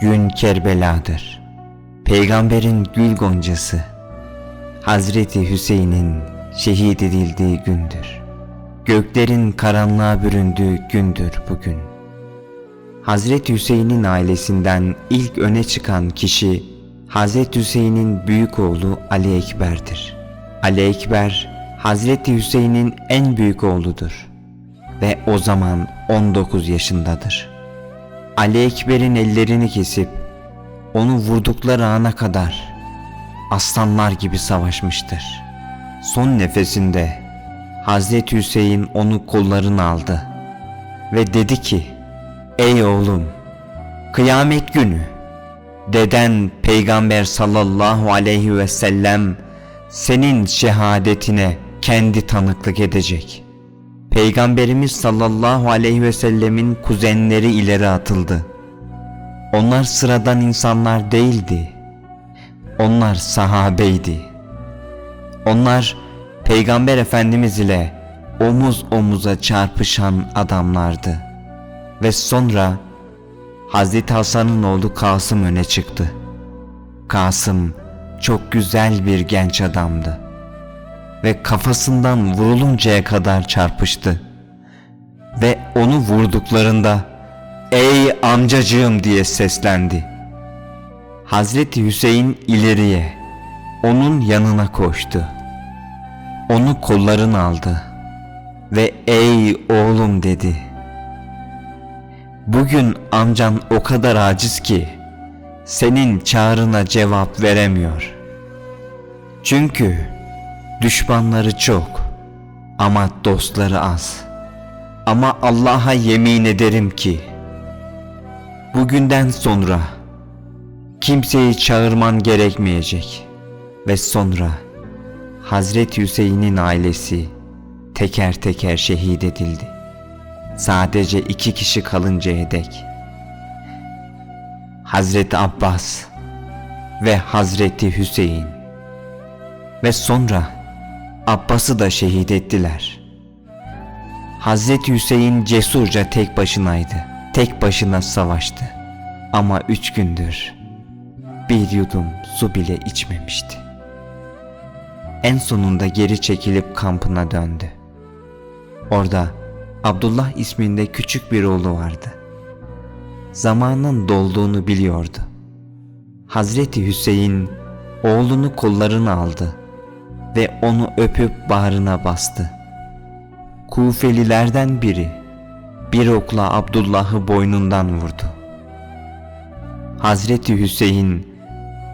Gün Kerbela'dır. Peygamberin gül goncası. Hazreti Hüseyin'in şehit edildiği gündür. Göklerin karanlığa büründüğü gündür bugün. Hazreti Hüseyin'in ailesinden ilk öne çıkan kişi Hazreti Hüseyin'in büyük oğlu Ali Ekber'dir. Ali Ekber Hazreti Hüseyin'in en büyük oğludur ve o zaman 19 yaşındadır. Ali Ekber'in ellerini kesip onu vurdukları ana kadar aslanlar gibi savaşmıştır. Son nefesinde Hazreti Hüseyin onu kollarına aldı ve dedi ki Ey oğlum kıyamet günü deden peygamber sallallahu aleyhi ve sellem senin şehadetine kendi tanıklık edecek. Peygamberimiz sallallahu aleyhi ve sellemin kuzenleri ileri atıldı. Onlar sıradan insanlar değildi. Onlar sahabeydi. Onlar Peygamber Efendimiz ile omuz omuza çarpışan adamlardı. Ve sonra Hazreti Hasan'ın oğlu Kasım öne çıktı. Kasım çok güzel bir genç adamdı ve kafasından vuruluncaya kadar çarpıştı. Ve onu vurduklarında ''Ey amcacığım'' diye seslendi. Hazreti Hüseyin ileriye, onun yanına koştu. Onu kollarına aldı ve ''Ey oğlum'' dedi. Bugün amcan o kadar aciz ki senin çağrına cevap veremiyor. Çünkü düşmanları çok ama dostları az. Ama Allah'a yemin ederim ki bugünden sonra kimseyi çağırman gerekmeyecek ve sonra Hazreti Hüseyin'in ailesi teker teker şehit edildi. Sadece iki kişi kalıncaya dek. Hazreti Abbas ve Hazreti Hüseyin ve sonra Abbas'ı da şehit ettiler. Hazreti Hüseyin cesurca tek başınaydı. Tek başına savaştı. Ama üç gündür bir yudum su bile içmemişti. En sonunda geri çekilip kampına döndü. Orada Abdullah isminde küçük bir oğlu vardı. Zamanın dolduğunu biliyordu. Hazreti Hüseyin oğlunu kollarına aldı ve onu öpüp bağrına bastı. Kufelilerden biri bir okla Abdullah'ı boynundan vurdu. Hazreti Hüseyin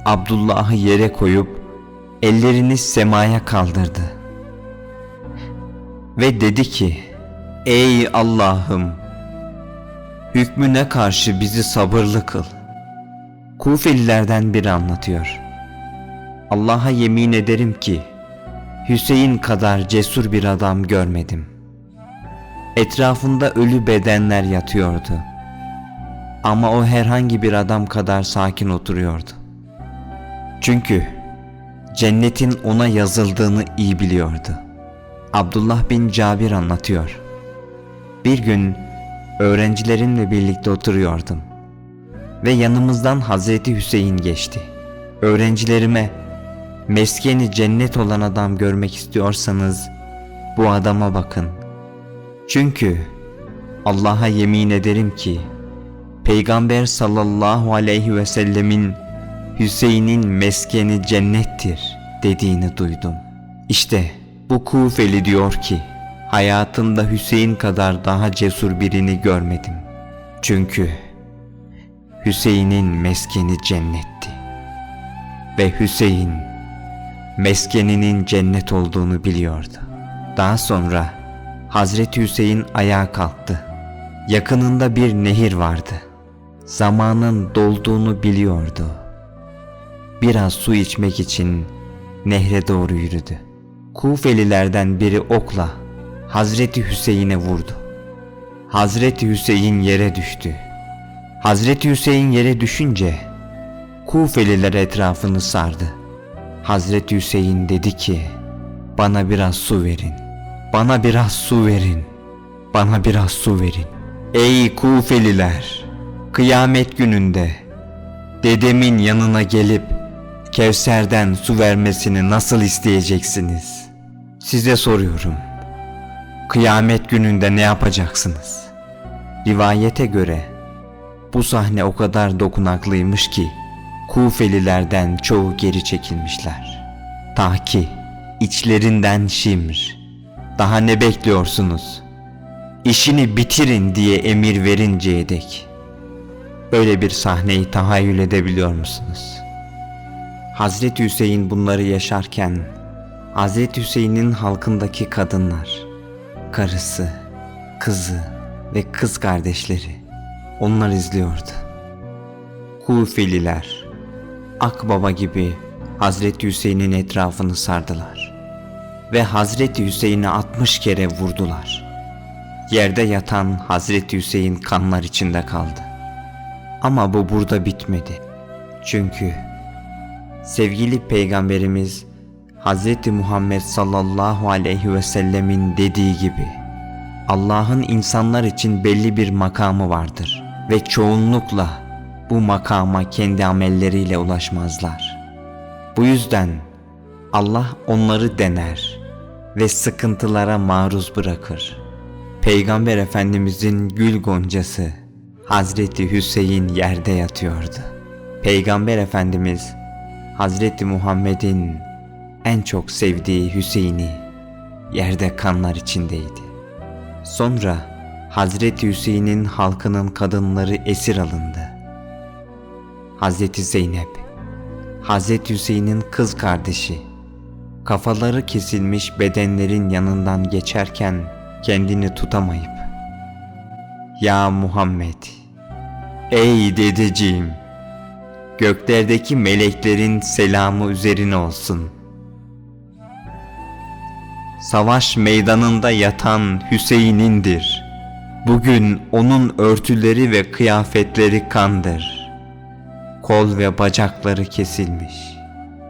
Abdullah'ı yere koyup ellerini semaya kaldırdı. Ve dedi ki Ey Allah'ım hükmüne karşı bizi sabırlı kıl. Kufelilerden biri anlatıyor. Allah'a yemin ederim ki Hüseyin kadar cesur bir adam görmedim. Etrafında ölü bedenler yatıyordu. Ama o herhangi bir adam kadar sakin oturuyordu. Çünkü cennetin ona yazıldığını iyi biliyordu. Abdullah bin Cabir anlatıyor. Bir gün öğrencilerimle birlikte oturuyordum ve yanımızdan Hazreti Hüseyin geçti. Öğrencilerime meskeni cennet olan adam görmek istiyorsanız bu adama bakın. Çünkü Allah'a yemin ederim ki Peygamber sallallahu aleyhi ve sellemin Hüseyin'in meskeni cennettir dediğini duydum. İşte bu Kufeli diyor ki hayatımda Hüseyin kadar daha cesur birini görmedim. Çünkü Hüseyin'in meskeni cennetti. Ve Hüseyin meskeninin cennet olduğunu biliyordu. Daha sonra Hazreti Hüseyin ayağa kalktı. Yakınında bir nehir vardı. Zamanın dolduğunu biliyordu. Biraz su içmek için nehre doğru yürüdü. Kufelilerden biri okla Hazreti Hüseyin'e vurdu. Hazreti Hüseyin yere düştü. Hazreti Hüseyin yere düşünce Kufeliler etrafını sardı. Hazreti Hüseyin dedi ki bana biraz su verin. Bana biraz su verin. Bana biraz su verin. Ey Kufeliler! Kıyamet gününde dedemin yanına gelip Kevser'den su vermesini nasıl isteyeceksiniz? Size soruyorum. Kıyamet gününde ne yapacaksınız? Rivayete göre bu sahne o kadar dokunaklıymış ki Kufelilerden çoğu geri çekilmişler. Ta ki içlerinden Şimr. Daha ne bekliyorsunuz? İşini bitirin diye emir verinceye dek. Öyle bir sahneyi tahayyül edebiliyor musunuz? Hazreti Hüseyin bunları yaşarken Hazreti Hüseyin'in halkındaki kadınlar, karısı, kızı ve kız kardeşleri onlar izliyordu. Kufeliler Akbaba gibi Hazreti Hüseyin'in etrafını sardılar ve Hazreti Hüseyin'i 60 kere vurdular. Yerde yatan Hazreti Hüseyin kanlar içinde kaldı. Ama bu burada bitmedi. Çünkü sevgili peygamberimiz Hazreti Muhammed sallallahu aleyhi ve sellemin dediği gibi Allah'ın insanlar için belli bir makamı vardır ve çoğunlukla bu makama kendi amelleriyle ulaşmazlar. Bu yüzden Allah onları dener ve sıkıntılara maruz bırakır. Peygamber Efendimizin gül goncası Hazreti Hüseyin yerde yatıyordu. Peygamber Efendimiz Hazreti Muhammed'in en çok sevdiği Hüseyin'i yerde kanlar içindeydi. Sonra Hazreti Hüseyin'in halkının kadınları esir alındı. Hazreti Zeynep, Hazreti Hüseyin'in kız kardeşi, kafaları kesilmiş bedenlerin yanından geçerken kendini tutamayıp Ya Muhammed, ey dedeciğim, göklerdeki meleklerin selamı üzerine olsun. Savaş meydanında yatan Hüseyin'indir. Bugün onun örtüleri ve kıyafetleri kandır. Kol ve bacakları kesilmiş.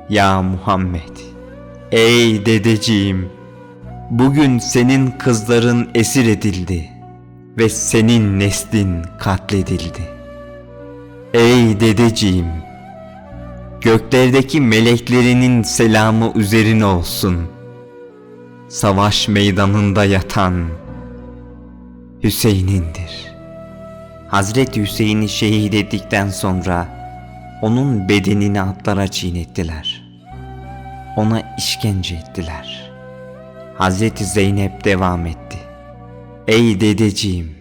Ya Muhammed, ey dedeciğim, bugün senin kızların esir edildi ve senin neslin katledildi. Ey dedeciğim, göklerdeki meleklerinin selamı üzerine olsun. Savaş meydanında yatan Hüseyin'indir. Hazreti Hüseyin'i şehit ettikten sonra onun bedenini atlara çiğnettiler. Ona işkence ettiler. Hazreti Zeynep devam etti. Ey dedeciğim,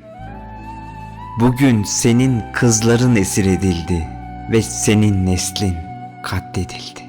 bugün senin kızların esir edildi ve senin neslin katledildi.